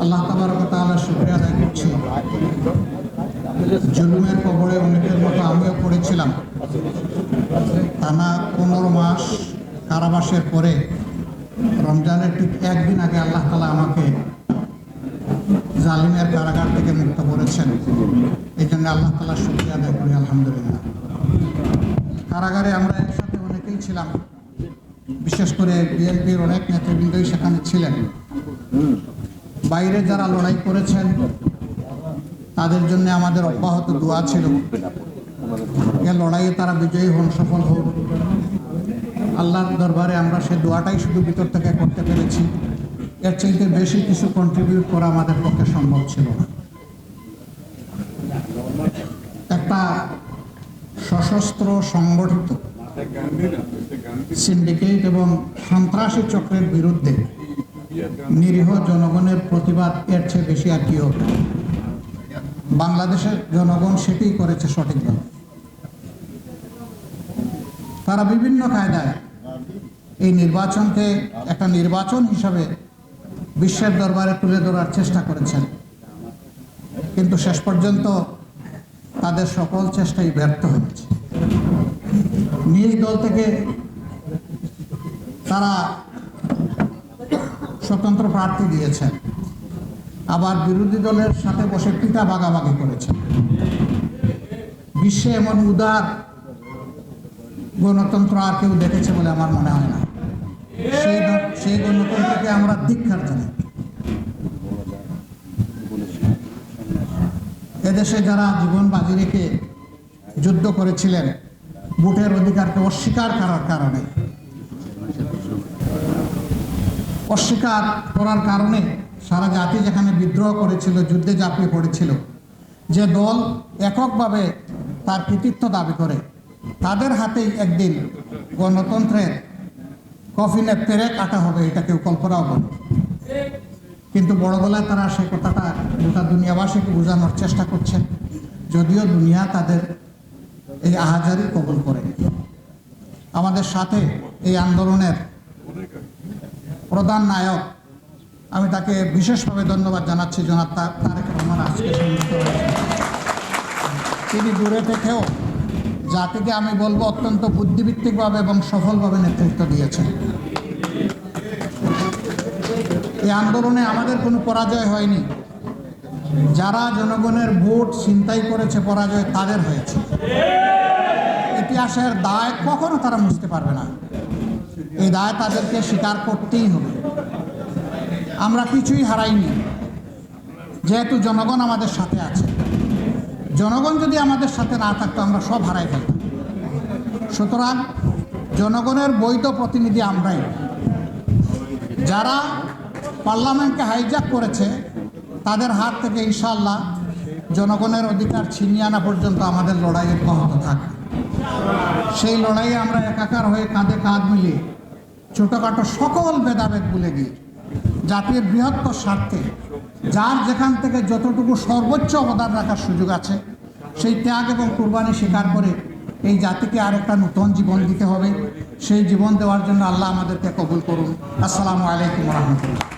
আল্লাহ তালা শুক্রিয়া আদায় করছি। জুলুমের কবরে অনেকের মতো আমিও পড়েছিলাম। টানা পনেরো মাস কারাবাসের পরে রমজানের ঠিক একদিন আগে আল্লাহ তালা আমাকে জালিমের কারাগার থেকে মুক্ত করেছেন। এই জন্য আল্লাহ তালা শুক্রিয়া আদায় করি, আলহামদুলিল্লাহ। কারাগারে আমরা একসাথে অনেকেই ছিলাম। বিশেষ করে বিএনপির অনেক নেতৃবৃন্দই সেখানে ছিলেন। বাইরে যারা লড়াই করেছেন, তাদের জন্য আমাদের অব্যাহত দোয়া ছিল। লড়াইয়ে তারা বিজয়ী হন, সফল হোক। আল্লাহর দরবারে আমরা সে দোয়াটাই শুধু ভিতর থেকে করতে পেরেছি। এর চাইতে বেশি কিছু কন্ট্রিবিউট করা আমাদের পক্ষে সম্ভব ছিল না। একটা সশস্ত্র সংগঠিত সিন্ডিকেট এবং সন্ত্রাসী চক্রের বিরুদ্ধে নিরীহ জনগণের প্রতিবাদ এর চেয়ে বেশি আর কি হবে? বাংলাদেশের জনগণ সেটাই করেছে সঠিকভাবে। তারা বিভিন্ন কায়দায় এই নির্বাচনকে একটা নির্বাচন হিসাবে বিশ্বের দরবারে তুলে ধরার চেষ্টা করেছেন। কিন্তু শেষ পর্যন্ত তাদের সকল চেষ্টাই ব্যর্থ হয়েছে। নিজ দল থেকে তারা স্বতন্ত্র প্রার্থী দিয়েছেন। আবার বিরোধী দলের সাথে বসে পিতা বাগাবাগি করেছেন। বিশ্বে এমন উদার গণতন্ত্র আর কেউ দেখেছে বলে আমার মনে হয় না। সেই সেই গণতন্ত্রকে আমরা ধিক্ষার জানাই। এদেশে যারা জীবন বাজি রেখে যুদ্ধ করেছিলেন, ভোটের অধিকারকে অস্বীকার করার কারণে অস্বীকার করার কারণে সারা জাতি যেখানে বিদ্রোহ করেছিল, যুদ্ধে ঝাঁপিয়ে পড়েছিল, যে দল এককভাবে তার কৃতিত্ব দাবি করে, তাদের হাতেই একদিন গণতন্ত্রের কফিনে পেরে কাটা হবে, এটা কেউ কল্পনাও করে কিন্তু বড় তারা সেই কথাটা গোটা দুনিয়াবাসীকে বোঝানোর চেষ্টা করছেন যদিও দুনিয়া তাদের এই আহাজারি কবল করে আমাদের সাথে এই আন্দোলনের প্রধান নায়ক। আমি তাকে বিশেষভাবে ধন্যবাদ জানাচ্ছি, জনাব তারেক রহমান আজকে সম্মিলিত তিনি দূরে থেকেও জাতিকে আমি বলব অত্যন্ত বুদ্ধিভিত্তিকভাবে এবং সফলভাবে নেতৃত্ব দিয়েছেন। এই আন্দোলনে আমাদের কোনো পরাজয় হয়নি। যারা জনগণের ভোট ছিনতাই করেছে, পরাজয় তাদের হয়েছে। ইতিহাসের দায় কখনো তারা মুছতে পারবে না। এই দায় তাদেরকে স্বীকার করতেই হবে। আমরা কিছুই হারাইনি। যেহেতু জনগণ আমাদের সাথে আছে। জনগণ যদি আমাদের সাথে না থাকতো, আমরা সব হারাই ফেলতাম। সুতরাং জনগণের বৈধ প্রতিনিধি আমরাই। যারা পার্লামেন্টকে হাইজ্যাক করেছে, তাদের হাত থেকে ইনশাল্লাহ জনগণের অধিকার ছিনিয়ে আনা পর্যন্ত আমাদের লড়াই অব্যাহত থাকবে। সেই লড়াইয়ে আমরা একাকার হয়ে কাঁধে কাঁধ মিলিয়ে ছোটোখাটো সকল ভেদাভেদ ভুলে গিয়ে, জাতির বৃহত্তর স্বার্থে, যার যেখান থেকে যতটুকু সর্বোচ্চ অবদান রাখার সুযোগ আছে, সেই ত্যাগ এবং কুরবানি স্বীকার করে এই জাতিকে আর একটা নতুন জীবন দিতে হবে। সেই জীবন দেওয়ার জন্য আল্লাহ আমাদেরকে কবুল করুন। আসসালামু আলাইকুম রহমতুল্লাহ।